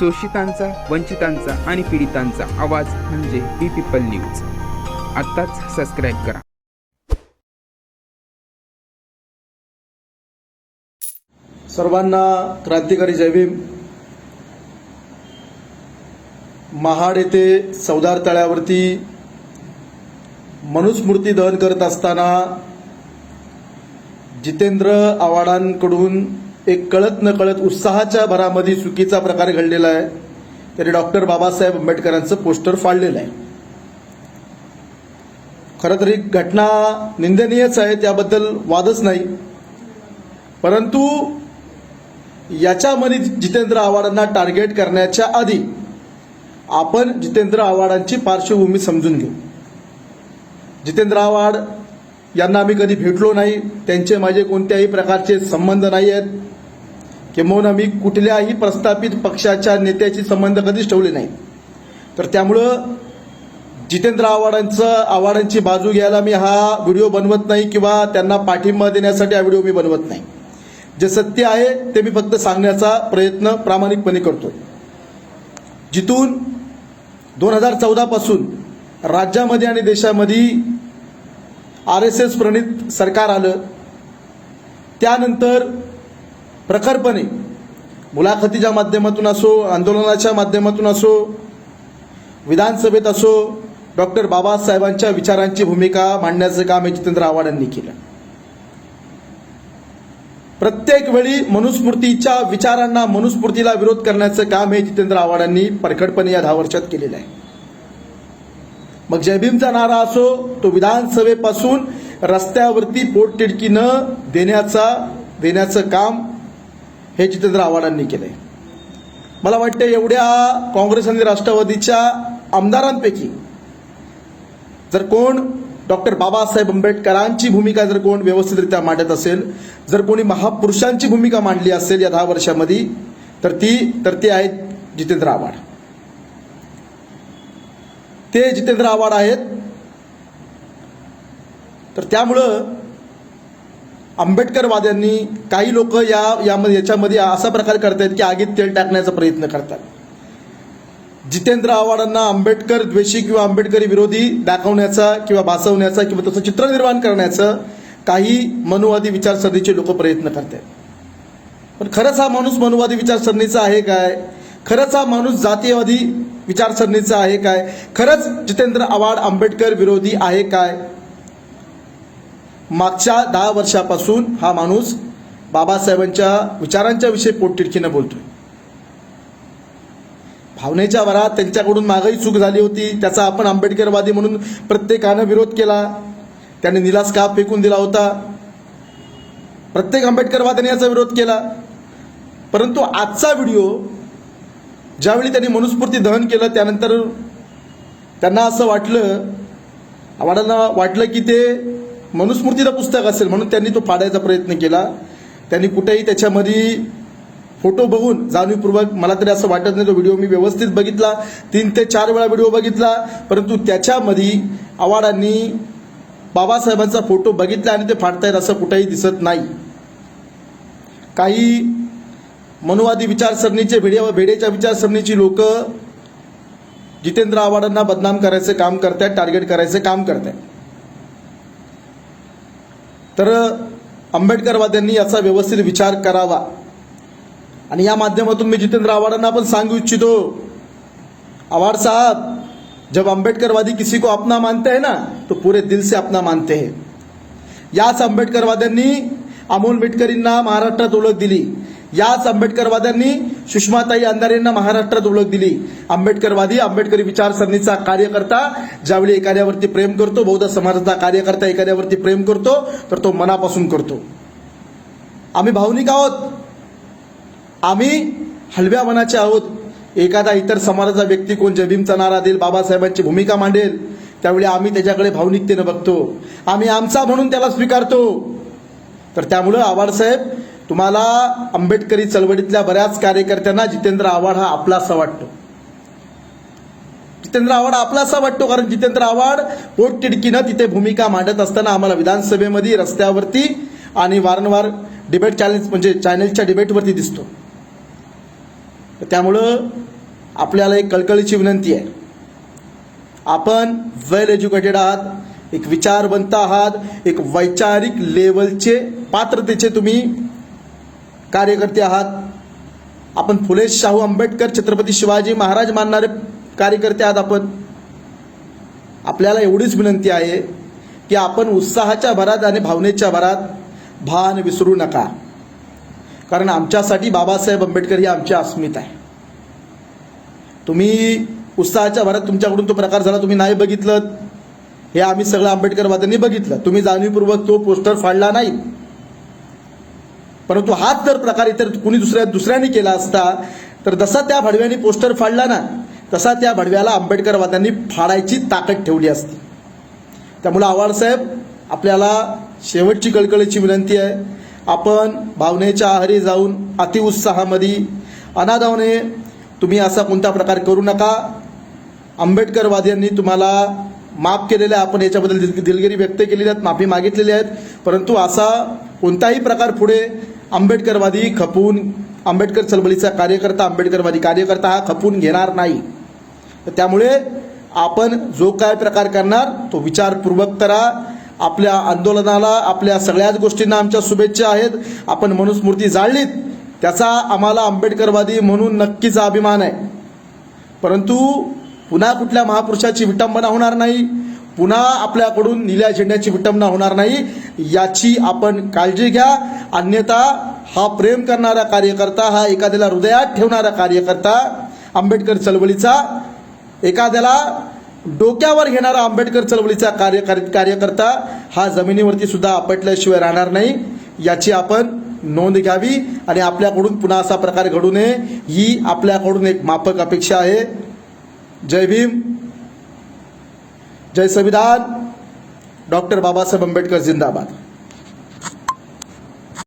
शोषितांचा वंचितांचा आणि पीडितांचा आवाज म्हणजे बी पीपल न्यूज. आत्ताच सबस्क्राईब करा. सर्वांना क्रांतिकारी जयभीम महाड येथे चौदार तळ्यावरती मनुस्मृती दहन करत असताना जितेंद्र आव्हाडांकडून एक कळत न कळत उत्साहाच्या भरामध्ये चुकीचा प्रकार घडलेला आहे. त्याने डॉक्टर बाबासाहेब आंबेडकरांचं पोस्टर फाडलेलं आहे. खरं तर ही घटना निंदनीयच आहे त्याबद्दल वादच नाही. परंतु याच्यामध्ये जितेंद्र आव्हाडांना टार्गेट करण्याच्या आधी आपण जितेंद्र आव्हाडांची पार्श्वभूमी समजून घेऊ. जितेंद्र आव्हाड यांना आम्ही कधी भेटलो नाही त्यांचे माझे कोणत्याही प्रकारचे संबंध नाही आहेत. किंबहुना मी कुठल्याही प्रस्थापित पक्षाच्या नेत्याशी संबंध कधीच ठेवले नाही. तर त्यामुळं जितेंद्र आव्हाडांचं आव्हाडांची बाजू घ्यायला मी हा व्हिडिओ बनवत नाही किंवा त्यांना पाठिंबा देण्यासाठी हा व्हिडिओ मी बनवत नाही. जे सत्य आहे ते मी फक्त सांगण्याचा प्रयत्न प्रामाणिकपणे करतो जिथून दोन हजार चौदापासून राज्यामध्ये आणि देशामध्ये आर एस एस प्रणित सरकार आलं त्यानंतर प्रखरपणे. मुलाखतीच्या माध्यमातून असो आंदोलनाच्या माध्यमातून असो विधानसभेत असो डॉक्टर बाबासाहेबांच्या विचारांची भूमिका मांडण्याचं काम हे जितेंद्र आव्हाडांनी केलं. प्रत्येक वेळी मनुस्मृतीच्या विचारांना मनुस्मृतीला विरोध करण्याचं काम हे जितेंद्र आव्हाडांनी परखडपणे या दहा वर्षात केलेलं आहे. मग जयभीमचा नारा असो तो विधानसभेपासून रस्त्यावरती पोटतिडकी न देण्याचा देण्याचं काम हे जितेंद्र आव्हाडांनी आहे मला वाटतं एवढ्या काँग्रेस आणि राष्ट्रवादीच्या आमदारांपैकी जर कोण डॉक्टर बाबासाहेब आंबेडकरांची भूमिका जर कोण व्यवस्थितरित्या मांडत असेल जर कोणी महापुरुषांची भूमिका मांडली असेल या दहा वर्षामध्ये तर ती तर ती आहेत जितेंद्र आव्हाड. ते जितेंद्र आव्हाड आहेत. तर त्यामुळं आंबेडकरवाद्यांनी काही लोक या यामध्ये याच्यामध्ये असा प्रकार करतायत की आगीत तेल टाकण्याचा प्रयत्न करतात. जितेंद्र आव्हाडांना आंबेडकर द्वेषी किंवा आंबेडकरी विरोधी दाखवण्याचा किंवा भासवण्याचा किंवा तसं चित्र निर्माण करण्याचं काही मनुवादी विचारसरणीचे लोक प्रयत्न करतात पण खरंच हा माणूस मनुवादी विचारसरणीचा आहे काय? खरंच हा माणूस जातीयवादी विचारसरणीचा आहे काय? खरंच जितेंद्र आव्हाड आंबेडकर विरोधी आहे काय? मागच्या दहा वर्षापासून हा माणूस बाबासाहेबांच्या विचारांच्या विषयी पोटतिडकीनं बोलतोय. भावनेच्या वरात त्यांच्याकडून मागही चूक झाली होती त्याचा आपण आंबेडकरवादी म्हणून प्रत्येकानं विरोध केला. त्याने निलास का फेकून दिला होता. प्रत्येक आंबेडकरवाद्याने याचा विरोध केला. परंतु आजचा व्हिडिओ ज्यावेळी त्यांनी मनुस्फूर्ती दहन केलं त्यानंतर त्यांना असं वाटलं आव्हाडांना वाटलं की ते मनुस्मृतीचं पुस्तक असेल म्हणून त्यांनी तो फाडायचा प्रयत्न केला. त्यांनी कुठेही त्याच्यामध्ये फोटो बघून जाणीवपूर्वक मला तरी असं वाटत नाही तो व्हिडिओ मी व्यवस्थित बघितला. तीन ते चार वेळा व्हिडिओ बघितला परंतु त्याच्यामध्ये आव्हाडांनी बाबासाहेबांचा फोटो बघितला आणि ते फाडतायत असं कुठेही दिसत नाही. काही मनुवादी विचारसरणीचे भेडे भेडेच्या विचारसरणीची लोक जितेंद्र आव्हाडांना बदनाम करायचं काम करतायत टार्गेट करायचं काम करतायत. तर आंबेडकरवाद्यांनी याचा व्यवस्थित विचार करावा. आणि या माध्यमातून मी जितेंद्र आव्हाडांना पण सांगू इच्छितो. आव्हाड साहब जब आंबेडकरवादी किसी को अपना मानते हैं ना तो पूरे दिल से अपना मानते हैं. याच आंबेडकरवाद्यांनी अमोल मिटकरींना महाराष्ट्रात ओळख दिली. याच आंबेडकरवाद्यांनी सुषमाताई अंधारेंना महाराष्ट्रात ओळख दिली. आंबेडकरवादी आंबेडकरी विचारसरणीचा कार्यकर्ता ज्यावेळी एखाद्यावरती प्रेम करतो बौद्ध समाजाचा कार्यकर्ता एखाद्यावरती प्रेम करतो तर तो मनापासून करतो. आम्ही भावनिक आहोत. आम्ही हलव्या मनाचे आहोत. एखादा इतर समाजाचा व्यक्ती कोण जबीमचा नारा देईल बाबासाहेबांची भूमिका मांडेल त्यावेळी आम्ही त्याच्याकडे भावनिकतेनं बघतो. आम्ही आमचा म्हणून त्याला स्वीकारतो. तर त्यामुळं आव्हाड तुम्हाला आंबेडकरी चळवळीतल्या बऱ्याच कार्यकर्त्यांना जितेंद्र आव्हाड हा आपलासा वाटतो. जितेंद्र आव्हाड आपलासा वाटतो कारण जितेंद्र आव्हाड पोटतिडकीनं तिथे भूमिका मांडत असताना आम्हाला विधानसभेमध्ये रस्त्यावरती आणि वारंवार डिबेट चॅलेंज म्हणजे चॅनेलच्या डिबेटवरती दिसतो. त्यामुळं आपल्याला एक कळकळीची विनंती आहे. आपण वेल एज्युकेटेड आहात एक विचारवंत आहात एक वैचारिक लेवलचे पात्रतेचे तुम्ही कार्यकर्ते आहात. आपण फुले शाहू आंबेडकर छत्रपती शिवाजी महाराज मानणारे कार्यकर्ते आहात आपण. आपल्याला एवढीच विनंती आहे की आपण उत्साहाच्या भरात आणि भावनेच्या भरात भान विसरू नका. कारण आमच्यासाठी बाबासाहेब आंबेडकर ही आमची अस्मिता आहे. तुम्ही उत्साहाच्या भरात तुमच्याकडून तो प्रकार झाला तुम्ही नाही बघितलं. हे आम्ही सगळं आंबेडकरवाद्यांनी बघितलं. तुम्ही जाणीवपूर्वक तो पोस्टर फाडला नाही. परंतु हाच जर प्रकार इतर कुणी दुसऱ्या दुसऱ्याने केला असता तर जसा त्या भडव्याने पोस्टर फाडला ना तसा त्या भडव्याला आंबेडकरवाद्यांनी फाडायची ताकद ठेवली असती. त्यामुळे आव्हाडसाहेब आपल्याला शेवटची कळकळीची विनंती आहे. आपण भावनेच्या आहारी जाऊन अतिउत्साहामध्ये अनादावने तुम्ही असा कोणता प्रकार करू नका. आंबेडकरवाद्यांनी तुम्हाला माफ केलेलं आहे आपण याच्याबद्दल दिल दिलगिरी व्यक्त केलेली आहेत माफी मागितलेली आहेत. परंतु असा कोणताही प्रकार पुढे आंबेडकरवादी खपून आंबेडकर चळवळीचा कार्यकर्ता आंबेडकरवादी कार्यकर्ता हा खपून घेणार नाही. तर त्यामुळे आपण जो काय प्रकार करणार तो विचारपूर्वक करा. आपल्या आंदोलनाला आपल्या सगळ्याच गोष्टींना आमच्या शुभेच्छा आहेत. आपण मनुस्मृती जाळलीत त्याचा आम्हाला आंबेडकरवादी म्हणून नक्कीच अभिमान आहे. परंतु पुन्हा कुठल्या महापुरुषाची विटंबना होणार नाही. पुन्हा आपल्याकडून निल्या झेंड्याची विटंबना होणार नाही याची आपण काळजी घ्या. अन्यथा हा प्रेम करणारा कार्यकर्ता हा एखाद्याला हृदयात ठेवणारा कार्यकर्ता आंबेडकर चळवळीचा एखाद्याला डोक्यावर घेणारा आंबेडकर चळवळीचा कार्य कार्यकर्ता हा जमिनीवरती सुद्धा आपटल्याशिवाय राहणार नाही. याची आपण नोंद घ्यावी आणि आपल्याकडून पुन्हा असा प्रकार घडू नये. ही आपल्याकडून एक माफक अपेक्षा आहे. जय भीम. जय संविधान डॉक्टर बाबासाहेब आंबेडकर जिंदाबाद.